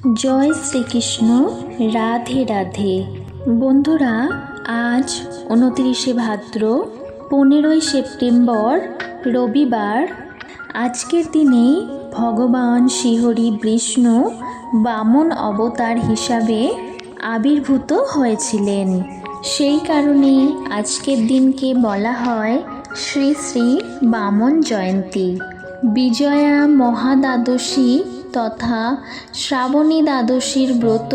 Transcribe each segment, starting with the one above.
জয় শ্রীকৃষ্ণ, রাধে রাধে। বন্ধুরা, আজ উনত্রিশে ভাদ্র, পনেরোই সেপ্টেম্বর, রবিবার। আজকের দিনে ভগবান শ্রীহরি বিষ্ণু বামন অবতার হিসাবে আবির্ভূত হয়েছিলেন। সেই কারণে আজকের দিনকে বলা হয় শ্রী শ্রী বামন জয়ন্তী। বিজয়া মহাদ্বাদশী তথা শ্রাবণী দ্বাদশীর ব্রত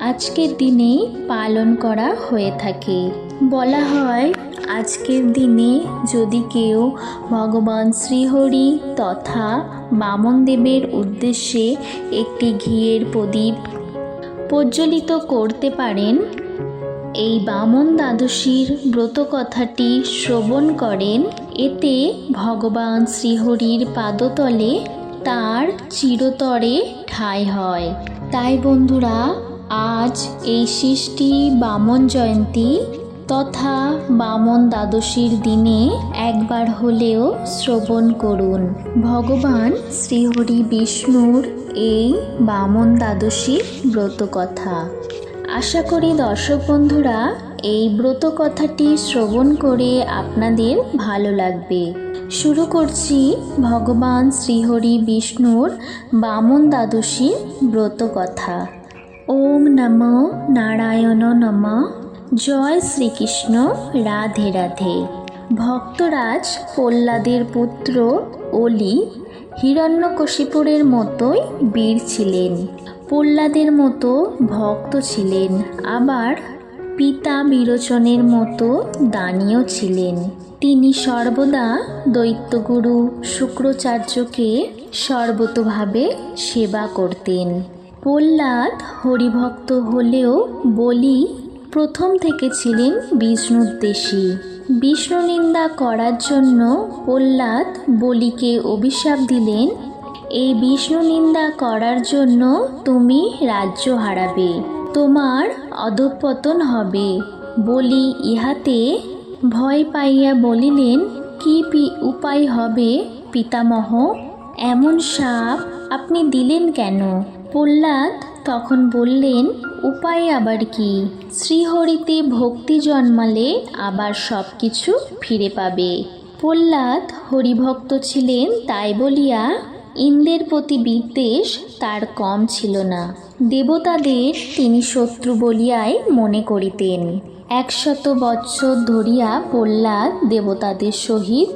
আজকের দিনে পালন করা হয়ে থাকে। বলা হয়, আজকের দিনে যদি কেউ ভগবান শ্রীহরি তথা বামনদেবের উদ্দেশ্যে একটি ঘিয়ের প্রদীপ প্রজ্বলিত করতে পারেন, এই বামন দ্বাদশীর ব্রত কথাটি শ্রবণ করেন, এতে ভগবান শ্রীহরির পাদতলে তার চিরতরে ঠাঁই হয়। তাই বন্ধুরা, আজ এই সৃষ্টি বামন জয়ন্তী তথা বামন দ্বাদশীর দিনে একবার হলেও শ্রবণ করুন। ভগবান শ্রীহরি বিষ্ণুর এই বামন দ্বাদশীর ব্রত কথা আশা করি দর্শক বন্ধুরা, এই ব্রত কথাটি শ্রবণ করে আপনাদের ভালো লাগবে। শুরু করছি ভগবান শ্রীহরি বিষ্ণুর বামন দ্বাদশী ব্রত কথা ওম নম নারায়ণ নম। জয় শ্রীকৃষ্ণ। রাধে রাধে। ভক্তরাজ প্রহ্লাদের পুত্র অলি হিরণ্যকশিপুরের মতোই বীর ছিলেন। প্রহ্লাদের মতো ভক্ত ছিলেন। আবার পিতা বিরোচনের মতো দানীয় ছিলেন। তিনি সর্বদা দৈত্যগুরু শুক্রাচার্যকে সর্বতোভাবে সেবা করতেন। প্রহ্লাদ হরিভক্ত হলেও বলি প্রথম থেকে ছিলেন বিষ্ণুদ্দেশী বিষ্ণু নিন্দা করার জন্য প্রহ্লাদ বলিকে অভিশাপ দিলেন, এই বিষ্ণু নিন্দা করার জন্য তুমি রাজ্য হারাবে। তোমার অধঃপতন হবে। বলি, ইহাতে ভয় পাইয়া বলিলেন, কি পি উপায় হবে পিতামহ? এমন সাপ আপনি দিলেন কেন? প্রহ্লাদ তখন বললেন, উপায় আবার কি? শ্রীহরিতে ভক্তি জন্মালে আবার সব কিছু ফিরে পাবে। প্রহ্লাদ হরিভক্ত ছিলেন, তাই বলিয়া ইন্দ্রের প্রতি বিদ্বেষ তার কম ছিল না। দেবতাদের তিনি শত্রু বলিয়াই মনে করিতেন। একশত বৎসর ধরিয়া প্রহ্লাদ দেবতাদের সহিত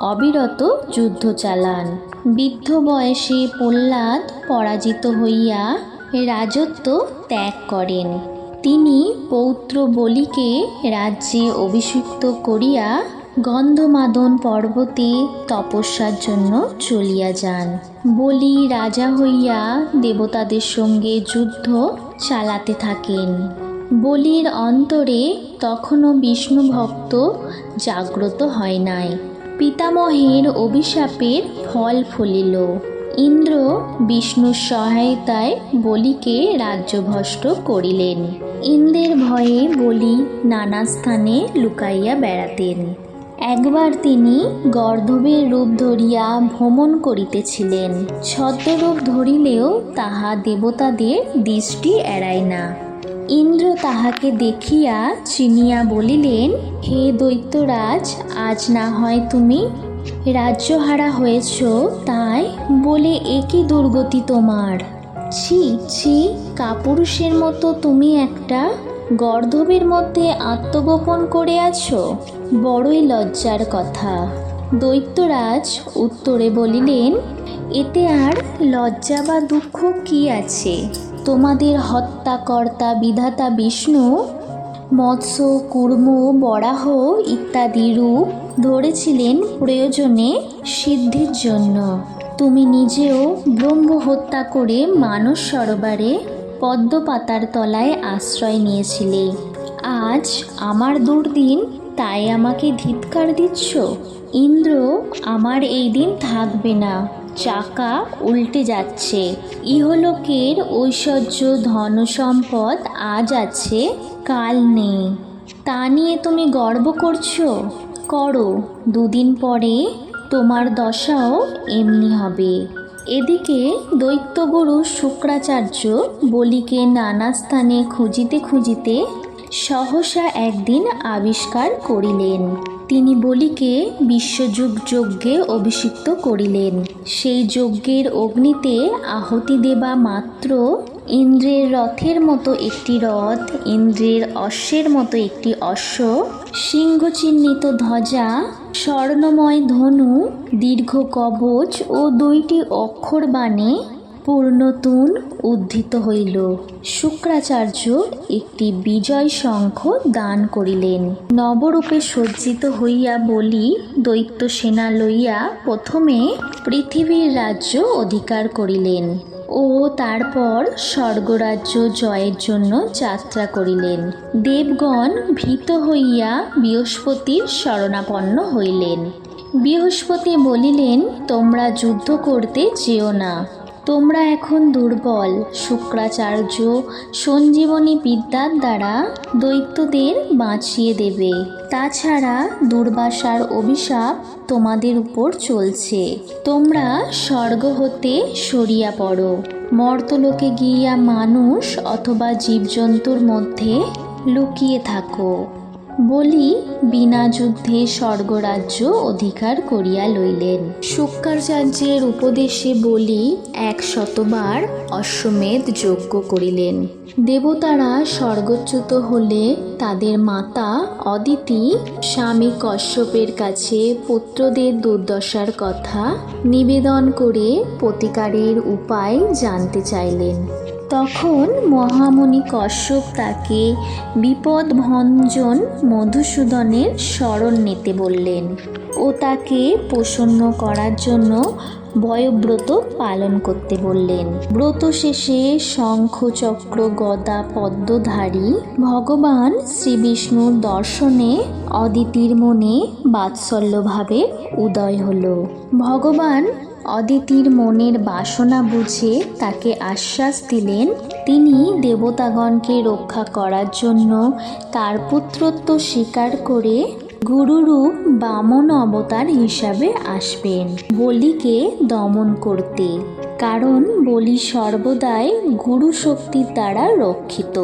অবিরত যুদ্ধ চালান। বৃদ্ধ বয়সে প্রহ্লাদ পরাজিত হইয়া রাজত্ব ত্যাগ করেন। তিনি পৌত্র বলিকে রাজ্যে অভিষিক্ত করিয়া গন্ধমাদন পর্বতে তপস্যার জন্য চলিয়া যান। বলি, রাজা হইয়া দেবতাদের সঙ্গে যুদ্ধ চালাতে থাকেন। বলির অন্তরে তখনও বিষ্ণু ভক্ত জাগ্রত হয় নাই। পিতামহের অভিশাপের ফল ফলিল। ইন্দ্র বিষ্ণুর সহায়তায় বলিকে রাজ্যভ্রষ্ট করিলেন। ইন্দ্রের ভয়ে বলি নানা স্থানে লুকাইয়া বেড়াতেন। একবার তিনি গর্ধবের রূপ ধরিয়া ভ্রমণ করিতেছিলেন। ছদ্মরূপ ধরিলেও তাহা দেবতাদের দৃষ্টি এড়ায় না। ইন্দ্র তাহাকে দেখিয়া চিনিয়া বলিলেন, হে দৈত্যরাজ, আজ না হয় তুমি রাজ্যহারা হয়েছ, তাই বলে একই দুর্গতি তোমার। ছি ছি, কাপুরুষের মতো তুমি একটা গর্ধবের মধ্যে আত্মগোপন করে আছো? বড়ই লজ্জার কথা। দৈত্যরাজ উত্তরে বলিলেন, এতে আর লজ্জা বা দুঃখ কি আছে? তোমাদের হত্যাকর্তা, বিধাতা বিষ্ণু, মৎস্য কুর্ম বরাহ ইত্যাদি রূপ ধরেছিলেন প্রয়োজনে সিদ্ধির জন্য। তুমি নিজেও ব্রহ্ম হত্যা করে মানস সরোবরে পদ্মপাতার তলায় আশ্রয় নিয়েছিলে। আজ আমার দুর্দিন তাই আমাকে ধিৎকার দিচ্ছ? ইন্দ্র, আমার এই দিন থাকবে না। চাকা উল্টে যাচ্ছে। ইহলোকের ঐশ্বর্য ধন সম্পদ আজ আছে, কাল নেই। তা নিয়ে তুমি গর্ব করছ? করো, দুদিন পরে তোমার দশাও এমনি হবে। এদিকে দৈত্যগুরু শুক্রাচার্য বলিকে নানা স্থানে খুঁজিতে খুঁজিতে সহসা একদিন আবিষ্কার করিলেন। তিনি বলিকে, বিশ্বযুগ যজ্ঞে অভিষিক্ত করিলেন। সেই যজ্ঞের অগ্নিতে আহতি দেবা মাত্র ইন্দ্রের রথের মতো একটি রথ, ইন্দ্রের অশ্বের মতো একটি অশ্ব সিংহ চিহ্নিত ধ্বজা, স্বর্ণময় ধনু, দীর্ঘ কবচ ও দুইটি অক্ষর বাণে পূর্ণতুন উদ্ধিত হইল। শুক্রাচার্য একটি বিজয় শঙ্খ দান করিলেন। নবরূপে সজ্জিত হইয়া বলি দৈত্য সেনা লইয়া প্রথমে পৃথিবীর রাজ্য অধিকার করিলেন ও তারপর স্বর্গরাজ্য জয়ের জন্য যাত্রা করিলেন। দেবগণ ভীত হইয়া বৃহস্পতির শরণাপন্ন হইলেন। বৃহস্পতি বলিলেন, তোমরা যুদ্ধ করতে যেও না। তোমরা এখন দুর্বল, শুক্রাচার্য, সঞ্জীবনী বিদ্যার দ্বারা দৈত্যদের বাঁচিয়ে দেবে। তাছাড়া দুর্বাসার অভিশাপ তোমাদের উপর চলছে। তোমরা স্বর্গ হতে সরিয়া পড়ো। মর্তলোকে গিয়া মানুষ অথবা জীবজন্তুর মধ্যে লুকিয়ে থাকো। বলি, বিনা যুদ্ধে স্বর্গরাজ্য অধিকার করিয়া লইলেন। শুক্রাচার্যের উপদেশে বলি, এক শতবার অশ্বমেধ যজ্ঞ করিলেন। দেবতারা স্বর্গচ্যুত হলে তাদের মাতা অদিতি স্বামী কশ্যপের কাছে পুত্রদের দুর্দশার কথা নিবেদন করে প্রতিকারের উপায় জানতে চাইলেন। তখন মহামণি কশ্যপ তাকে বিপদ ভঞ্জন মধুসূদনের শরণ নিতে বললেন ও তাকে প্রসন্ন করার জন্য ভয়ব্রত পালন করতে বললেন। ব্রত শেষে শঙ্খ চক্র গদা পদ্মধারী ভগবান শ্রী বিষ্ণুর দর্শনে অদিতির মনে বাৎসল্যভাবে উদয় হলো। ভগবান অদিতির মনের বাসনা বুঝে তাকে আশ্বাস দিলেন, তিনি দেবতাগণকে রক্ষা করার জন্য তার পুত্রত্ব স্বীকার করে গুরুরূপ বামন অবতার হিসাবে আসবেন বলিকে দমন করতে। কারণ বলি সর্বদাই গুরু শক্তির দ্বারা রক্ষিত।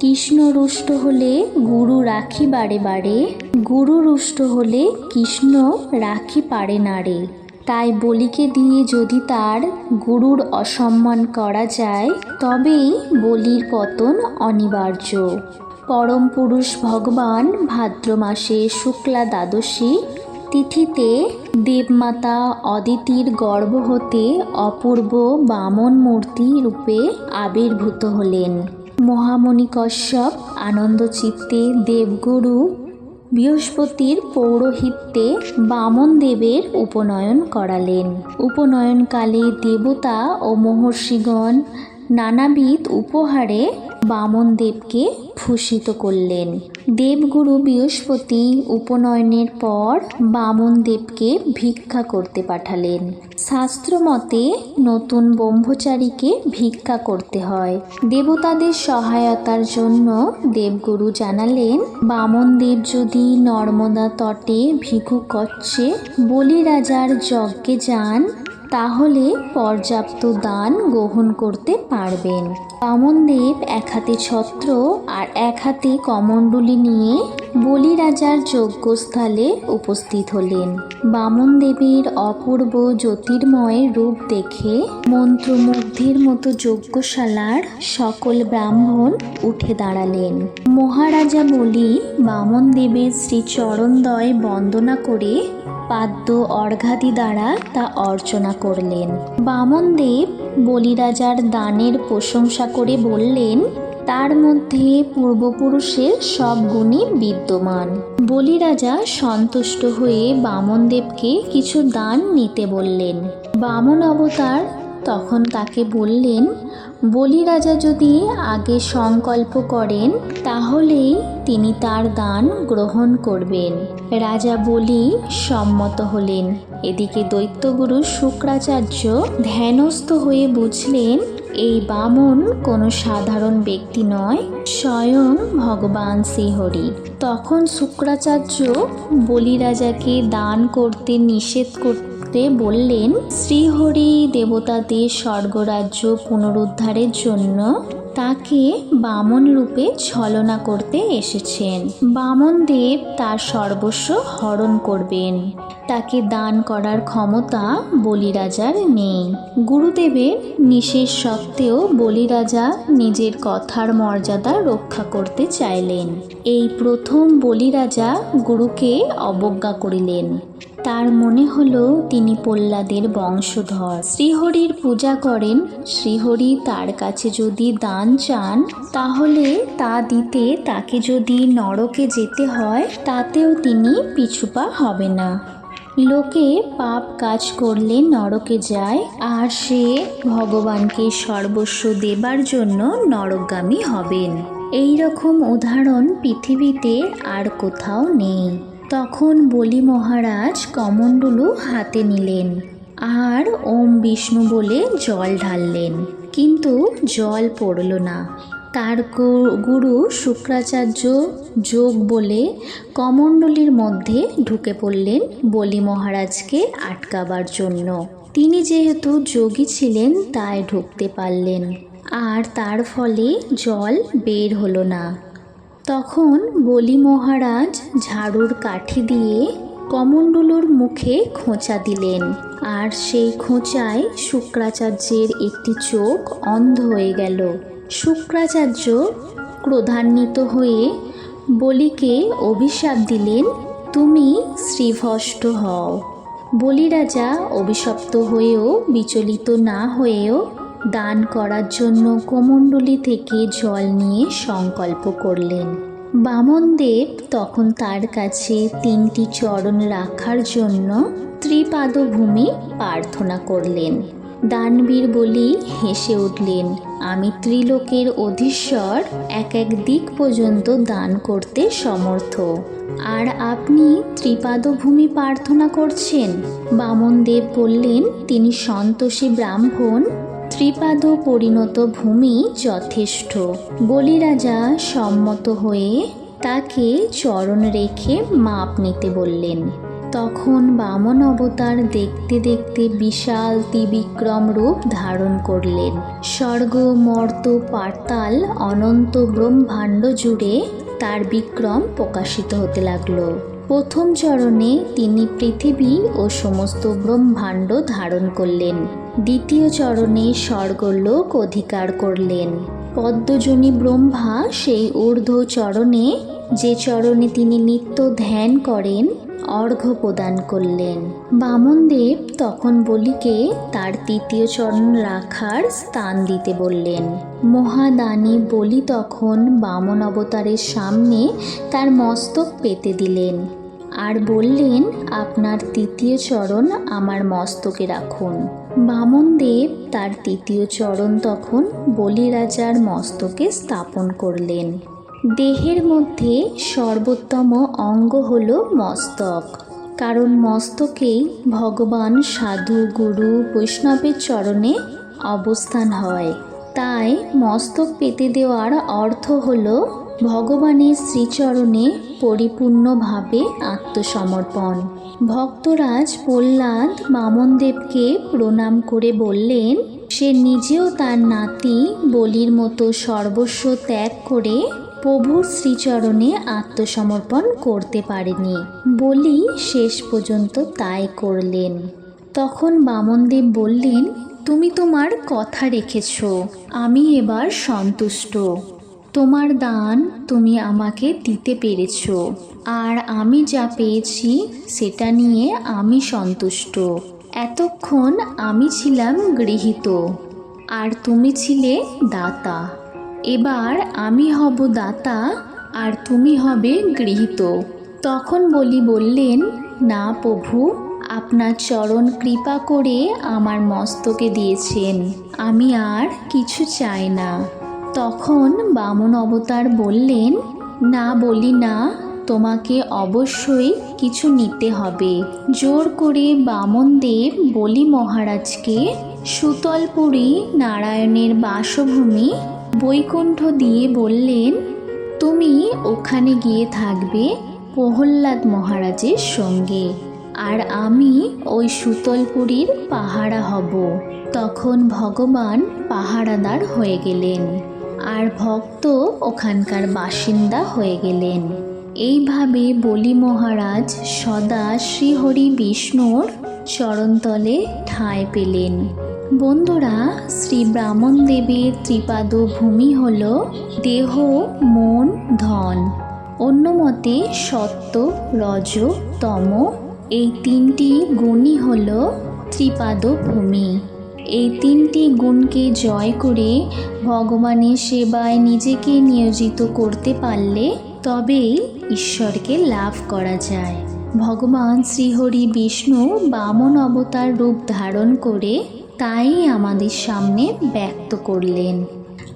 কৃষ্ণ রুষ্ট হলে গুরু রাখি বারে বারে গুরু রুষ্ট হলে কৃষ্ণ রাখি পারে নাড়ে তাই বলিকে দিয়ে যদি তার গুরুর অসম্মান করা যায়, তবেই বলির পতন অনিবার্য। পরম পুরুষ ভগবান ভাদ্র মাসে শুক্লা দ্বাদশী তিথিতে দেবমাতা অদিতির গর্ভ হতে অপূর্ব বামন মূর্তি রূপে আবির্ভূত হলেন। মহামণি কশ্যপ আনন্দ চিত্তে দেবগুরু বৃহস্পতির পৌরোহিত্যে বামন দেবের উপনয়ন করালেন। উপনয়নকালে দেবতা ও মহর্ষিগণ নানাবিধ উপহারে বামন দেবকে ভূষিত করলেন। দেবগুরু বৃহস্পতি উপনয়নের পর বামন দেবকে ভিক্ষা করতে পাঠালেন। শাস্ত্রমতে নতুন ব্রহ্মচারীকে ভিক্ষা করতে হয়। দেবতাদের সহায়তার জন্য দেবগুরু জানালেন বামন দেব যদি নর্মদা তটে ভিক্ষু কচ্ছে বলি রাজার যজ্ঞে যান তাহলে পর্যাপ্ত দান গ্রহণ করতে পারবেন। বামনদেব এক হাতে ছত্র আর এক হাতে কমণ্ডলী নিয়ে বলি রাজার যজ্ঞস্থলে উপস্থিত হলেন। বামন দেবের অপূর্ব জ্যোতির্ময় রূপ দেখে মন্ত্রমুগ্ধের মতো যজ্ঞশালার সকল ব্রাহ্মণ উঠে দাঁড়ালেন। মহারাজা বলি বামন দেবের শ্রীচরণদয় বন্দনা করে পাদ্য অর্ঘাদি দ্বারা তা অর্চনা করলেন। বামনদেব বলিরাজার দানের প্রশংসা করে বললেন, তার মধ্যে পূর্বপুরুষের সব গুণই বিদ্যমান। বলিরাজা সন্তুষ্ট হয়ে বামনদেবকে কিছু দান নিতে বললেন। বামন অবতার তখন তাকে বললেন বলি রাজা যদি আগে সংকল্প করেন, তাহলেই তিনি তার দান গ্রহণ করবেন। রাজা বলি, সম্মত হলেন। এদিকে দৈত্যগুরু শুক্রাচার্য ধ্যানস্থ হয়ে বুঝলেন, এই বামন কোনো সাধারণ ব্যক্তি নয়, স্বয়ং ভগবান শ্রীহরি। তখন শুক্রাচার্য বলিরাজাকে দান করতে নিষেধ কর- সূত্রে বললেন, শ্রীহরি দেবতাদের স্বর্গরাজ্য পুনরুদ্ধারের জন্য তাকে বামন রূপে ছলনা করতে এসেছেন। বামন দেব তার সর্বস্ব হরণ করবেন। তাকে দান করার ক্ষমতা বলিরাজার নেই। গুরুদেবের নিষেধ সত্ত্বেও বলিরাজা নিজের কথার মর্যাদা রক্ষা করতে চাইলেন। এই প্রথম বলিরাজা গুরুকে অবজ্ঞা করিলেন। তার মনে হলো তিনি প্রহ্লাদের বংশধর। শ্রীহরির পূজা করেন। শ্রীহরি তার কাছে যদি দান চান, তাহলে তা দিতে তাকে যদি নরকে যেতে হয়, তাতেও তিনি পিছুপা হবে না। লোকে পাপ কাজ করলে নরকে যায়, আর সে ভগবানকে সর্বস্ব দেবার জন্য নরকগামী হবেন। এই রকম উদাহরণ পৃথিবীতে আর কোথাও নেই। তখন বলি মহারাজ, কমণ্ডলু হাতে নিলেন আর ওম বিষ্ণু বলে জল ঢাললেন। কিন্তু জল পড়ল না। তার গুরু শুক্রাচার্য যোগ বলে কমণ্ডলীর মধ্যে ঢুকে পড়লেন বলি মহারাজকে আটকাবার জন্য। তিনি যেহেতু যোগী ছিলেন, তাই ঢুকতে পারলেন। আর তার ফলে জল বের হলো না। তখন বলি মহারাজ ঝাড়ুর কাঠি দিয়ে কমণ্ডলুর মুখে খোঁচা দিলেন। আর সেই খোঁচায় শুক্রাচার্যের একটি চোখ অন্ধ হয়ে গেল। শুক্রাচার্য ক্রোধান্বিত হয়ে বলিকে অভিশাপ দিলেন, তুমি শ্রীভষ্ট হও। বলি রাজা অভিশপ্ত হয়েও, বিচলিত না হয়েও দান করার জন্য কোমণ্ডলী থেকে জল নিয়ে সংকল্প করলেন। বামনদেব তখন তার কাছে তিনটি চরণ রাখার জন্য ত্রিপাদভূমি প্রার্থনা করলেন। দানবীর বলি, হেসে উঠলেন, আমি ত্রিলোকের অধীশ্বর, এক এক দিক পর্যন্ত দান করতে সমর্থ। আর আপনি ত্রিপাদভূমি প্রার্থনা করছেন? বামনদেব বললেন, তিনি সন্তোষী ব্রাহ্মণ ত্রিপাদ পরিণত ভূমি যথেষ্ট। বলিরাজা সম্মত হয়ে তাকে চরণ রেখে মাপ নিতে বললেন। তখন বামন অবতার দেখতে দেখতে বিশাল ত্রিবিক্রম রূপ ধারণ করলেন। স্বর্গ, মর্ত পাতাল অনন্ত ব্রহ্মাণ্ড জুড়ে তার বিক্রম প্রকাশিত হতে লাগল। প্রথম চরণে তিনি পৃথিবী ও সমস্ত ব্রহ্মাণ্ড ধারণ করলেন। দ্বিতীয় চরণে স্বর্গলোক অধিকার করলেন। পদ্মজনী ব্রহ্মা সেই ঊর্ধ্ব চরণে যে চরণে তিনি নিত্য ধ্যান করেন, অর্ঘ্য প্রদান করলেন। বামনদেব তখন বলিকে তার তৃতীয় চরণ রাখার স্থান দিতে বললেন। মহাদানী বলি তখন বামন অবতারের সামনে তার মস্তক পেতে দিলেন। আর বললেন, আপনার তৃতীয় চরণ আমার মস্তকে রাখুন। বামনদেব তার তৃতীয় চরণ তখন বলিরাজার মস্তকে স্থাপন করলেন। দেহের মধ্যে সর্বোত্তম অঙ্গ হল মস্তক, কারণ মস্তকেই ভগবান সাধু, গুরু, বৈষ্ণবের চরণে অবস্থান হয়। তাই মস্তক পেতে দেওয়ার অর্থ হল ভগবানের শ্রীচরণে পরিপূর্ণভাবে আত্মসমর্পণ। ভক্তরাজ প্রহ্লাদ মামনদেবকে প্রণাম করে বললেন, সে নিজেও তার নাতি বলির মতো সর্বস্ব ত্যাগ করে প্রভুর শ্রীচরণে আত্মসমর্পণ করতে পারেনি। বলি শেষ পর্যন্ত তাই করলেন। তখন বামনদেব বললেন, তুমি তোমার কথা রেখেছ, আমি এবার সন্তুষ্ট। তোমার দান তুমি আমাকে দিতে পেরেছ, আর আমি যা পেয়েছি সেটা নিয়ে আমি সন্তুষ্ট। এতক্ষণ আমি ছিলাম গৃহীত, আর তুমি ছিলে দাতা। এবার আমি হব দাতা, আর তুমি হবে গৃহীত। তখন বলি বললেন, না প্রভু, আপনার চরণ কৃপা করে আমার মস্তকে দিয়েছেন, আমি আর কিছু চাই না। তখন বামন অবতার বললেন, না বলি না, তোমাকে অবশ্যই কিছু নিতে হবে। জোর করে বামনদেব বলি মহারাজকে সুতলপুরী নারায়ণের বাসভূমি বৈকুণ্ঠ দিয়ে বললেন, তুমি ওখানে গিয়ে থাকবে প্রহ্লাদ মহারাজের সঙ্গে, আর আমি ওই সুতলপুরীর পাহারা হব। তখন ভগবান পাহারাদার হয়ে গেলেন। আর ভক্ত ওখানকার বাসিন্দা হয়ে গেলেন। এইভাবে বলি মহারাজ সদা শ্রীহরি বিষ্ণুর চরণতলে ঠাঁই পেলেন। বন্ধুরা, শ্রী ব্রাহ্মণ দেবের ত্রিপাদ ভূমি হল দেহ, মন, ধন। অন্য মতে সত্য, রজ, তম, এই তিনটি গুণই হল ত্রিপাদ ভূমি এই তিনটি গুণকে জয় করে ভগবানের সেবায় নিজেকে নিয়োজিত করতে পারলে তবেই ঈশ্বরকে লাভ করা যায়। ভগবান শ্রীহরি বিষ্ণু বামন অবতার রূপ ধারণ করে তাই আমাদের সামনে ব্যক্ত করলেন।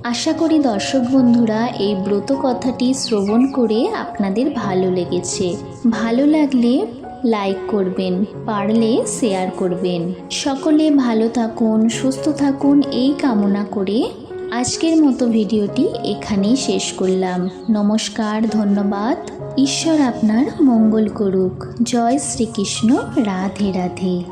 আশা করি দর্শক বন্ধুরা, এই ব্রত কথাটি শ্রবণ করে আপনাদের ভালো লেগেছে। ভালো লাগলে লাইক করবেন, পারলে শেয়ার করবেন। সকলে ভালো থাকুন, সুস্থ থাকুন, এই কামনা করে আজকের মতো ভিডিওটি এখানেই শেষ করলাম। নমস্কার, ধন্যবাদ। ঈশ্বর আপনার মঙ্গল করুক। জয় শ্রীকৃষ্ণ, রাধে রাধে।